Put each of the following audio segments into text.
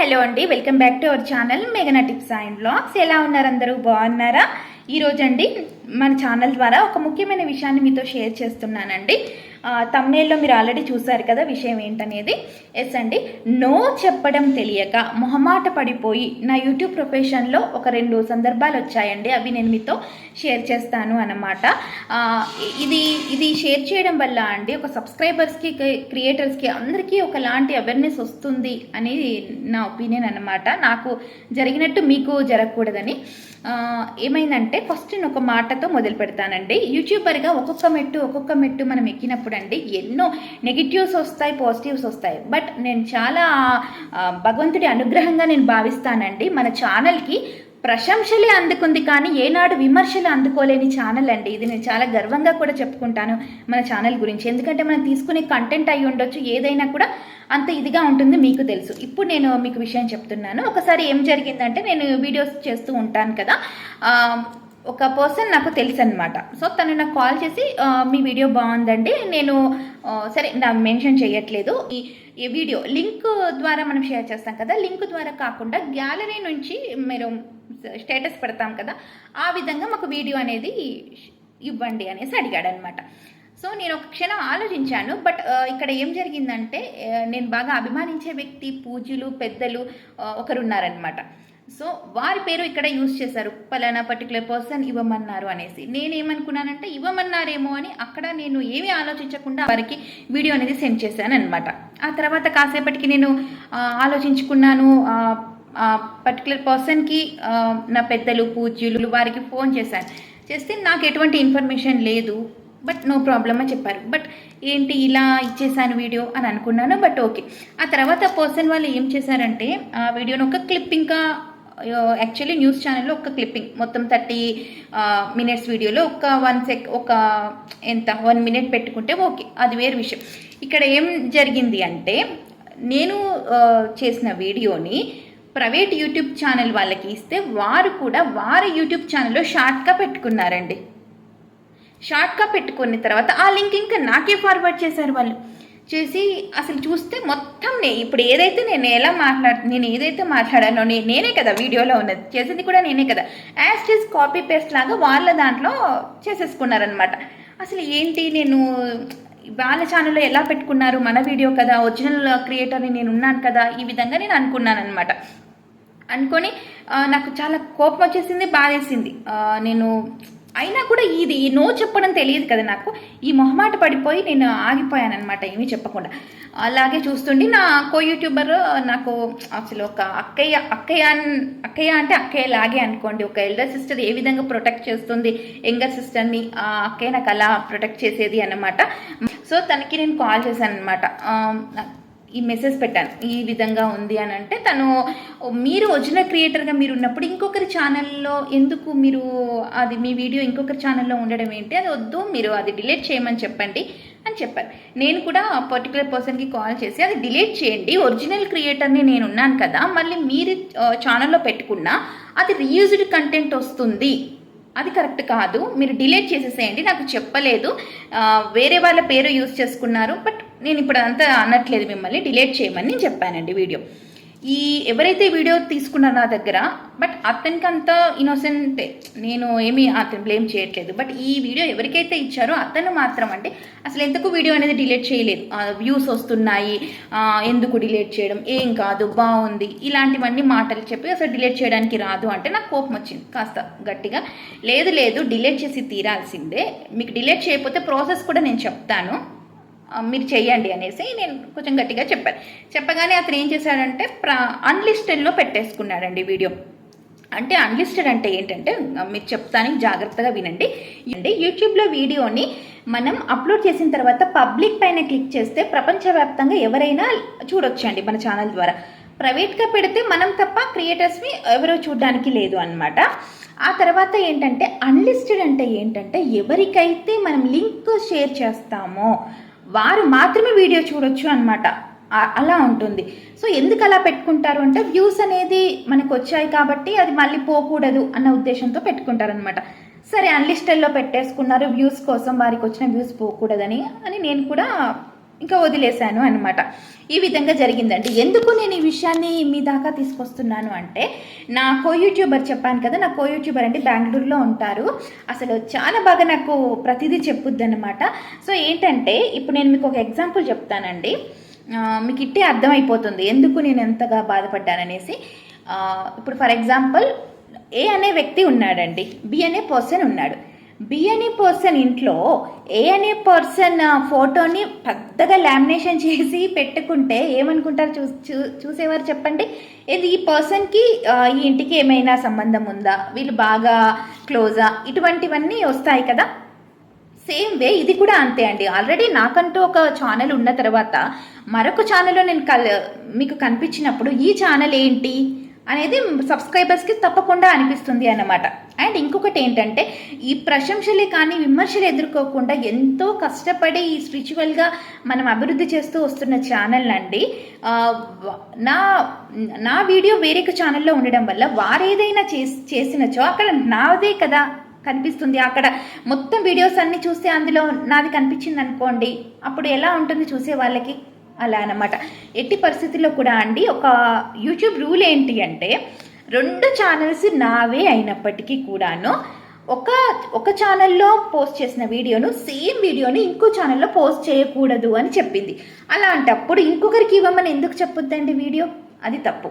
Hello అండి welcome back to our channel మెగనా tips and blogs ఎలా ఉన్నారు అందరూ? బాగున్నారా? ఈరోజు అండి మన ఛానల్ ద్వారా ఒక ముఖ్యమైన విషయాన్ని మీతో షేర్ చేస్తున్నానండి. తమ్నేల్లో మీరు ఆల్రెడీ చూశారు కదా విషయం ఏంటనేది? ఎస్ అండి. నో చెప్పడం తెలియక మొహమాట పడిపోయి నా యూట్యూబ్ ప్రొఫెషన్లో ఒక రెండు సందర్భాలు వచ్చాయండి. అవి నేను మీతో షేర్ చేస్తాను అన్నమాట. ఇది ఇది షేర్ చేయడం వల్ల అండి ఒక సబ్స్క్రైబర్స్కి క్రియేటర్స్కి అందరికీ ఒకలాంటి అవేర్నెస్ వస్తుంది అని నా ఒపీనియన్ అన్నమాట. నాకు జరిగినట్టు మీకు జరగకూడదని. ఏమైందంటే ఫస్ట్ నేను ఒక మాటతో మొదలు పెడతానండి. యూట్యూబర్గా ఒక్కొక్క మెట్టు ఒక్కొక్క మెట్టు మనం ఎక్కినప్పుడు అండి ఎన్నో నెగిటివ్స్ వస్తాయి పాజిటివ్స్ వస్తాయి. బట్ నేను చాలా భగవంతుడి అనుగ్రహంగా నేను భావిస్తానండి. మన ఛానల్కి ప్రశంసలే అందుకుంది కానీ ఏనాడు విమర్శలు అందుకోలేని ఛానల్ అండి. ఇది నేను చాలా గర్వంగా కూడా చెప్పుకుంటాను మన ఛానల్ గురించి. ఎందుకంటే మనం తీసుకునే కంటెంట్ అయి ఉండొచ్చు ఏదైనా కూడా అంత ఇదిగా ఉంటుంది మీకు తెలుసు. ఇప్పుడు నేను మీకు విషయం చెప్తున్నాను. ఒకసారి ఏం జరిగిందంటే నేను వీడియోస్ చేస్తూ ఉంటాను కదా ఒక పర్సన్ నాకు తెలుసు అనమాట సో తను నాకు కాల్ చేసి మీ వీడియో బాగుందండి. నేను సరే నా మెన్షన్ చేయట్లేదు ఈ ఈ వీడియో లింక్ ద్వారా మనం షేర్ చేస్తాం కదా లింక్ ద్వారా కాకుండా గ్యాలరీ నుంచి మీరు స్టేటస్ పెడతాం కదా ఆ విధంగా మాకు వీడియో అనేది ఇవ్వండి అనేసి అడిగాడు అనమాట సో నేను ఒక క్షణం ఆలోచించాను బట్ ఇక్కడ ఏం జరిగిందంటే నేను బాగా అభిమానించే వ్యక్తి పూజలు పెద్దలు ఆ, ఒకరు ఉన్నారనమాట సో వారి పేరు ఇక్కడ యూజ్ చేశారు. పలానా పర్టికులర్ పర్సన్ ఇవ్వమన్నారు అనేసి. నేనేమనుకున్నానంటే ఇవ్వమన్నారేమో అని అక్కడ నేను ఏమీ ఆలోచించకుండా వారికి వీడియో అనేది సెండ్ చేశాను అనమాట ఆ తర్వాత కాసేపటికి నేను ఆలోచించుకున్నాను పర్టికులర్ పర్సన్కి నా పెద్దలు పూజ్యులు వారికి ఫోన్ చేశాను. చేస్తే నాకు ఎటువంటి ఇన్ఫర్మేషన్ లేదు. బట్ నో ప్రాబ్లమ్ అని చెప్పారు. బట్ ఏంటి ఇలా ఇచ్చేసాను వీడియో అని అనుకున్నాను బట్ ఓకే ఆ తర్వాత పర్సన్ వాళ్ళు ఏం చేశారంటే ఆ వీడియోని ఒక క్లిప్ ఇంకా యాక్చువల్లీ న్యూస్ ఛానల్లో ఒక క్లిప్పింగ్ మొత్తం థర్టీ మినిట్స్ వీడియోలో ఒక వన్ సెక్ ఒక ఎంత వన్ మినిట్ పెట్టుకుంటే ఓకే అది వేరే విషయం. ఇక్కడ ఏం జరిగింది అంటే నేను చేసిన వీడియోని ప్రైవేట్ యూట్యూబ్ ఛానల్ వాళ్ళకి ఇస్తే వారు కూడా వారి యూట్యూబ్ ఛానల్లో షార్ట్గా పెట్టుకున్నారండి. షార్ట్గా పెట్టుకున్న తర్వాత ఆ లింక్ ఇంకా నాకే ఫార్వర్డ్ చేశారు వాళ్ళు. చేసి అసలు చూస్తే మొత్తం నే ఇప్పుడు ఏదైతే నేను ఎలా మాట్లాడు నేను ఏదైతే మాట్లాడానో నే నేనే కదా వీడియోలో ఉన్నది. చేసింది కూడా నేనే కదా. యాజ్ ఇస్ కాపీ పేస్ట్ లాగా వాళ్ళ దాంట్లో చేసేసుకున్నారనమాట అసలు ఏంటి నేను వాళ్ళ ఛానల్లో ఎలా పెట్టుకున్నారు? మన వీడియో కదా ఒరిజినల్ క్రియేటర్ని నేను ఉన్నాను కదా ఈ విధంగా నేను అనుకున్నాను అనమాట అనుకొని నాకు చాలా కోపం వచ్చేసింది బాధేసింది. నేను అయినా కూడా ఇది నో చెప్పడం తెలియదు కదా నాకు. ఈ మొహమాట పడిపోయి నేను ఆగిపోయాను అనమాట ఏమీ చెప్పకుండా. అలాగే చూస్తుండి నా కో యూట్యూబర్ నాకు అసలు ఒక అక్కయ్య అక్కయ్య అక్కయ్య అంటే అక్కయ్య లాగే అనుకోండి. ఒక ఎల్డర్ సిస్టర్ ఏ విధంగా ప్రొటెక్ట్ చేస్తుంది? యంగర్ సిస్టర్ని ఆ అక్కయ్య నాకు అలా ప్రొటెక్ట్ చేసేది అనమాట సో తనకి నేను కాల్ చేశాను అనమాట ఈ మెసేజ్ పెట్టాను. ఈ విధంగా ఉంది అని అంటే తను మీరు ఒరిజినల్ క్రియేటర్గా మీరు ఉన్నప్పుడు ఇంకొకరి ఛానల్లో ఎందుకు మీరు అది మీ వీడియో ఇంకొకరి ఛానల్లో ఉండడం ఏంటి? అది వద్దు మీరు అది డిలీట్ చేయమని చెప్పండి అని చెప్పారు. నేను కూడా పర్టికులర్ పర్సన్కి కాల్ చేసి అది డిలీట్ చేయండి ఒరిజినల్ క్రియేటర్ని నేను ఉన్నాను కదా మళ్ళీ మీరు ఛానల్లో పెట్టుకున్నా అది రీయూజ్డ్ కంటెంట్ వస్తుంది. అది కరెక్ట్ కాదు మీరు డిలీట్ చేసేసేయండి నాకు చెప్పలేదు. వేరే వాళ్ళ పేరు యూజ్ చేసుకున్నారు బట్ నేను ఇప్పుడు అంతా అనట్లేదు మిమ్మల్ని డిలేట్ చేయమని నేను చెప్పానండి వీడియో. ఈ ఎవరైతే వీడియో తీసుకున్నారో నా దగ్గర బట్ అతనికి అంత ఇన్నోసెంటే నేను ఏమీ అతను బ్లేమ్ చేయట్లేదు. బట్ ఈ వీడియో ఎవరికైతే ఇచ్చారో అతను మాత్రం అంటే అసలు ఎందుకు వీడియో అనేది డిలీట్ చేయలేదు? వ్యూస్ వస్తున్నాయి ఎందుకు డిలీట్ చేయడం? ఏం కాదు బాగుంది ఇలాంటివన్నీ మాటలు చెప్పి అసలు డిలీట్ చేయడానికి రాదు అంటే నాకు కోపం వచ్చింది. కాస్త గట్టిగా లేదు లేదు డిలీట్ చేసి తీరాల్సిందే. మీకు డిలీట్ చేయకపోతే ప్రాసెస్ కూడా నేను చెప్తాను. మీరు చెయ్యండి అనేసి నేను కొంచెం గట్టిగా చెప్పాను. చెప్పగానే అతను ఏం చేశాడంటే ప్రా అన్లిస్టెడ్లో పెట్టేసుకున్నాడండి వీడియో. అంటే అన్లిస్టెడ్ అంటే ఏంటంటే మీరు చెప్తానికి చెప్తాను జాగ్రత్తగా వినండి. అంటే యూట్యూబ్లో వీడియోని మనం అప్లోడ్ చేసిన తర్వాత పబ్లిక్ పైన క్లిక్ చేస్తే ప్రపంచవ్యాప్తంగా ఎవరైనా చూడొచ్చండి మన ఛానల్ ద్వారా. ప్రైవేట్గా పెడితే మనం తప్ప క్రియేటర్స్ని ఎవరో చూడడానికి లేదు అన్నమాట. ఆ తర్వాత ఏంటంటే అన్లిస్టెడ్ అంటే ఏంటంటే ఎవరికైతే మనం లింక్ షేర్ చేస్తామో వారు మాత్రమే వీడియో చూడొచ్చు అనమాట అలా ఉంటుంది. సో ఎందుకు అలా పెట్టుకుంటారు అంటే వ్యూస్ అనేది మనకు వచ్చాయి కాబట్టి అది మళ్ళీ పోకూడదు అన్న ఉద్దేశంతో పెట్టుకుంటారనమాట సరే అన్లిస్టెల్లో పెట్టేసుకున్నారు వ్యూస్ కోసం వారికి వచ్చిన వ్యూస్ పోకూడదని అని నేను కూడా ఇంకా వదిలేశాను అనమాట ఈ విధంగా జరిగిందండి. ఎందుకు నేను ఈ విషయాన్ని మీ దాకా తీసుకొస్తున్నాను అంటే నా కో యూట్యూబర్ చెప్పాను కదా నా కో యూట్యూబర్ అంటే బెంగళూరులో ఉంటారు. అసలు చాలా బాగా నాకు ప్రతిదీ చెప్పుద్ది అనమాట సో ఏంటంటే ఇప్పుడు నేను మీకు ఒక ఎగ్జాంపుల్ చెప్తానండి. మీకు ఇట్టే అర్థమైపోతుంది. ఎందుకు నేను ఎంతగా బాధపడ్డాననేసి. ఇప్పుడు ఫర్ ఎగ్జాంపుల్ ఏ అనే వ్యక్తి ఉన్నాడండి. బి అనే పర్సన్ ఉన్నాడు. బి అనే పర్సన్ ఇంట్లో ఏ అనే పర్సన్ ఫోటోని పెద్దగా లామినేషన్ చేసి పెట్టుకుంటే ఏమనుకుంటారు? చూ చూ చూసేవారు చెప్పండి. ఇది ఈ పర్సన్కి ఈ ఇంటికి ఏమైనా సంబంధం ఉందా? వీళ్ళు బాగా క్లోజా ఇటువంటివన్నీ వస్తాయి కదా? సేమ్ వే ఇది కూడా అంతే అండి. ఆల్రెడీ నాకంటూ ఒక ఛానల్ ఉన్న తర్వాత మరొక ఛానల్లో నేను కల్ మీకు కనిపించినప్పుడు ఈ ఛానల్ ఏంటి? అనేది సబ్స్క్రైబర్స్కి తప్పకుండా అనిపిస్తుంది అన్నమాట. అండ్ ఇంకొకటి ఏంటంటే ఈ ప్రశంసలే కానీ విమర్శలు ఎదుర్కోకుండా ఎంతో కష్టపడి ఈ స్పిరిచువల్గా మనం అభివృద్ధి చేస్తూ వస్తున్న ఛానల్ అండి. నా నా వీడియో వేరే ఛానల్లో ఉండడం వల్ల వారేదైనా చేసి చేసినచో అక్కడ నాదే కదా కనిపిస్తుంది. అక్కడ మొత్తం వీడియోస్ అన్నీ చూస్తే అందులో నాది కనిపించింది అనుకోండి అప్పుడు ఎలా ఉంటుంది చూసే వాళ్ళకి? అలా అన్నమాట. ఎట్టి పరిస్థితుల్లో కూడా అండి ఒక యూట్యూబ్ రూల్ ఏంటి అంటే రెండు ఛానల్స్ నావే అయినప్పటికీ కూడాను ఒక ఒక ఛానల్లో పోస్ట్ చేసిన వీడియోను సేమ్ వీడియోని ఇంకో ఛానల్లో పోస్ట్ చేయకూడదు అని చెప్పింది. అలాంటప్పుడు ఇంకొకరికి ఇవ్వమని ఎందుకు చెప్పొద్దండి వీడియో? అది తప్పు.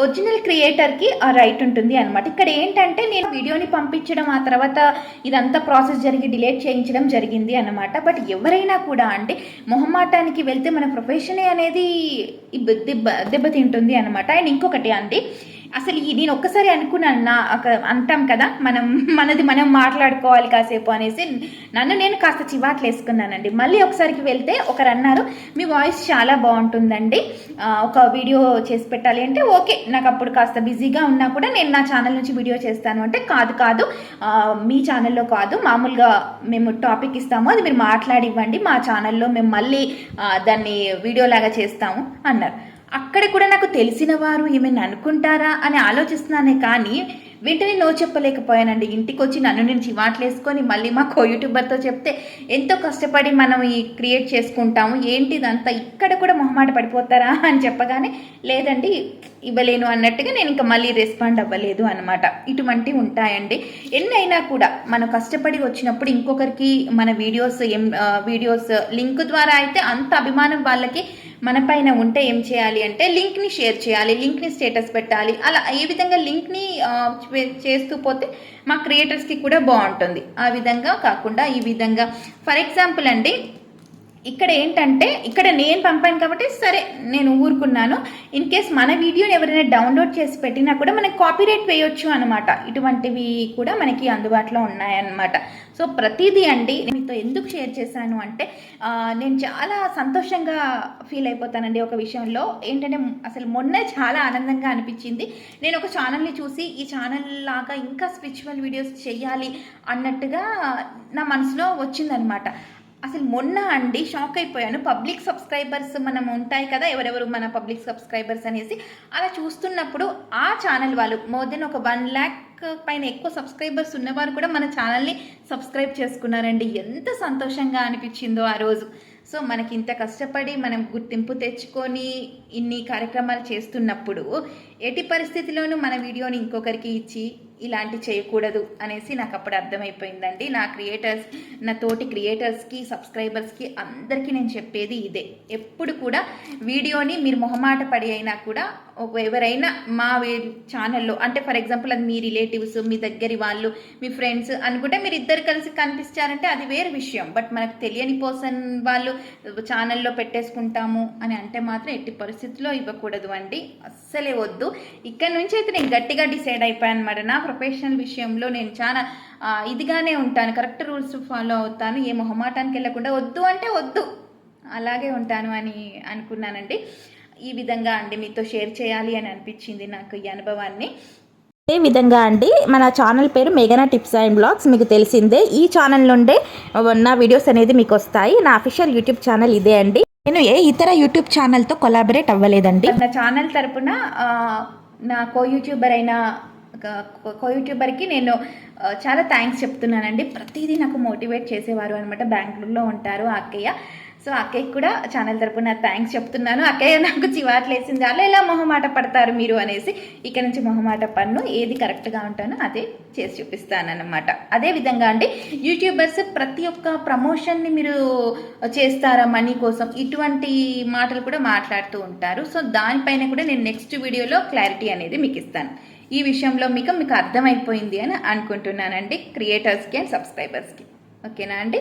ఒరిజినల్ క్రియేటర్కి ఆ రైట్ ఉంటుంది అనమాట ఇక్కడ ఏంటంటే నేను వీడియోని పంపించడం ఆ తర్వాత ఇదంతా ప్రాసెస్ జరిగి డిలేట్ చేయించడం జరిగింది అన్నమాట. బట్ ఎవరైనా కూడా అంటే మొహమాటానికి వెళ్తే మన ప్రొఫెషనే అనేది దెబ్బ దెబ్బతింటుంది అనమాట అండ్ ఇంకొకటి అండి అసలు ఈ నేను ఒక్కసారి అనుకున్నాను నా అంటాం కదా మనం మనది మనం మాట్లాడుకోవాలి కాసేపు అనేసి. నన్ను నేను కాస్త చివాట్లు వేసుకున్నానండి. మళ్ళీ ఒకసారికి వెళ్తే ఒకరు అన్నారు మీ వాయిస్ చాలా బాగుంటుందండి. ఒక వీడియో చేసి పెట్టాలి అంటే ఓకే నాకు అప్పుడు కాస్త బిజీగా ఉన్నా కూడా నేను నా ఛానల్ నుంచి వీడియో చేస్తాను. అంటే కాదు కాదు. మీ ఛానల్లో కాదు. మామూలుగా మేము టాపిక్ ఇస్తాము అది మీరు మాట్లాడి ఇవ్వండి మా ఛానల్లో మేము మళ్ళీ దాన్ని వీడియో లాగా చేస్తాము అన్నారు. అక్కడ కూడా నాకు తెలిసిన వారు ఏమైనా అనుకుంటారా అని ఆలోచిస్తున్నానే కానీ వెంటనే నో చెప్పలేకపోయానండి. ఇంటికి వచ్చి నన్ను నేను చివాట్లేసుకొని మళ్ళీ మాకు యూట్యూబర్తో చెప్తే ఎంతో కష్టపడి మనం ఈ క్రియేట్ చేసుకుంటాము. ఏంటిదంతా? ఇక్కడ కూడా మొహమాట పడిపోతారా అని చెప్పగానే లేదండి ఇవ్వలేను అన్నట్టుగా నేను ఇంకా మళ్ళీ రెస్పాండ్ అవ్వలేదు అనమాట ఇటువంటివి ఉంటాయండి. ఎన్నైనా కూడా మనం కష్టపడి వచ్చినప్పుడు ఇంకొకరికి మన వీడియోస్ ఏం వీడియోస్ లింక్ ద్వారా అయితే అంత అభిమానం వాళ్ళకి మన పైన ఉంటే ఏం చేయాలి అంటే లింక్ని షేర్ చేయాలి లింక్ని స్టేటస్ పెట్టాలి. అలా ఏ విధంగా లింక్ని చేస్తూ పోతే మా క్రియేటర్స్కి కూడా బాగుంటుంది. ఆ విధంగా కాకుండా ఈ విధంగా. ఫర్ ఎగ్జాంపుల్ అండి ఇక్కడ ఏంటంటే ఇక్కడ నేను పంపాను కాబట్టి సరే నేను ఊరుకున్నాను. ఇన్ కేస్ మన వీడియోని ఎవరైనా డౌన్లోడ్ చేసి పెట్టినా కూడా మనకి కాపీరైట్ వేయొచ్చు అనమాట ఇటువంటివి కూడా మనకి అందుబాటులో ఉన్నాయన్నమాట. సో ప్రతిదీ అండి మీతో ఎందుకు షేర్ చేశాను అంటే నేను చాలా సంతోషంగా ఫీల్ అయిపోతానండి ఒక విషయంలో. ఏంటంటే అసలు మొన్న చాలా ఆనందంగా అనిపించింది. నేను ఒక ఛానల్ని చూసి ఈ ఛానల్ లాగా ఇంకా స్పిరిచువల్ వీడియోస్ చేయాలి అన్నట్టుగా నా మనసులో వచ్చిందనమాట అసలు మొన్న అండి షాక్ అయిపోయాను. పబ్లిక్ సబ్స్క్రైబర్స్ మనం ఉంటాయి కదా ఎవరెవరు మన పబ్లిక్ సబ్స్క్రైబర్స్ అనేసి అలా చూస్తున్నప్పుడు ఆ ఛానల్ వాళ్ళు మోర్ దెన్ ఒక వన్ ల్యాక్ పైన ఎక్కువ సబ్స్క్రైబర్స్ ఉన్నవారు కూడా మన ఛానల్ని సబ్స్క్రైబ్ చేసుకున్నారండి. ఎంత సంతోషంగా అనిపించిందో ఆ రోజు. సో మనకి ఇంత కష్టపడి మనం గుర్తింపు తెచ్చుకొని ఇన్ని కార్యక్రమాలు చేస్తున్నప్పుడు ఎట్టి పరిస్థితిలోనూ మన వీడియోని ఇంకొకరికి ఇచ్చి ఇలాంటి చేయకూడదు అనేసి నాకు అప్పుడు అర్థమైపోయిందండి. నా క్రియేటర్స్ నా తోటి క్రియేటర్స్కి సబ్స్క్రైబర్స్కి అందరికీ నేను చెప్పేది ఇదే. ఎప్పుడు కూడా వీడియోని మీరు మొహమాట పడి అయినా కూడా ఎవరైనా మా ఛానల్లో అంటే ఫర్ ఎగ్జాంపుల్ అది మీ రిలేటివ్స్ మీ దగ్గరి వాళ్ళు మీ ఫ్రెండ్స్ అనుకుంటే మీరు ఇద్దరు కలిసి కనిపించారంటే అది వేరే విషయం. బట్ మనకు తెలియని పర్సన్ వాళ్ళు ఛానల్లో పెట్టేసుకుంటాము అని అంటే మాత్రం ఎట్టి పరిస్థితుల్లో ఇవ్వకూడదు అండి. అస్సలే వద్దు. ఇక్కడ నుంచి అయితే నేను గట్టిగా డిసైడ్ అయిపోయాను అనమాట నా ప్రొఫెషనల్ విషయంలో నేను చాలా ఇదిగానే ఉంటాను. కరెక్ట్ రూల్స్ ఫాలో అవుతాను. ఏ మొహమాటానికి వెళ్ళకుండా వద్దు అంటే వద్దు. అలాగే ఉంటాను అని అనుకున్నానండి. ఈ విధంగా అండి మీతో షేర్ చేయాలి అని అనిపించింది నాకు ఈ అనుభవాన్ని. అదే విధంగా అండి మన ఛానల్ పేరు మేఘనా టిప్స్ అండ్ బ్లాగ్స్. మీకు తెలిసిందే ఈ ఛానల్ నుండే నా వీడియోస్ అనేది మీకు వస్తాయి. నా అఫీషియల్ యూట్యూబ్ ఛానల్ ఇదే అండి. నేను ఏ ఇతర యూట్యూబ్ ఛానల్తో కొలాబరేట్ అవ్వలేదండి. నా ఛానల్ తరపున నా కో యూట్యూబర్ అయిన కో యూట్యూబర్కి నేను చాలా థ్యాంక్స్ చెప్తున్నానండి. ప్రతిదీ నాకు మోటివేట్ చేసేవారు అనమాట బెంగళూరులో ఉంటారు ఆ అక్కయ్య. సో అక్కయ్య కూడా ఛానల్ తరపున థ్యాంక్స్ చెప్తున్నాను. అక్కయ్య నాకు చివాట్లేసింది అలా ఎలా మొహమాట పడతారు మీరు? అనేసి ఇక్కడ నుంచి మొహమాట పన్ను ఏది కరెక్ట్గా ఉంటానో అదే చేసి చూపిస్తానన్నమాట. అదే విధంగా అండి యూట్యూబర్స్ ప్రతి ఒక్క ప్రమోషన్ని మీరు చేస్తారా మనీ కోసం? ఇటువంటి మాటలు కూడా మాట్లాడుతూ ఉంటారు. సో దానిపైన కూడా నేను నెక్స్ట్ వీడియోలో క్లారిటీ అనేది మీకు ఇస్తాను. ఈ విషయంలో మీకు మీకు అర్థమైపోయింది అని అనుకుంటున్నానండి. క్రియేటర్స్కి అండ్ సబ్స్క్రైబర్స్కి ఓకేనా అండి?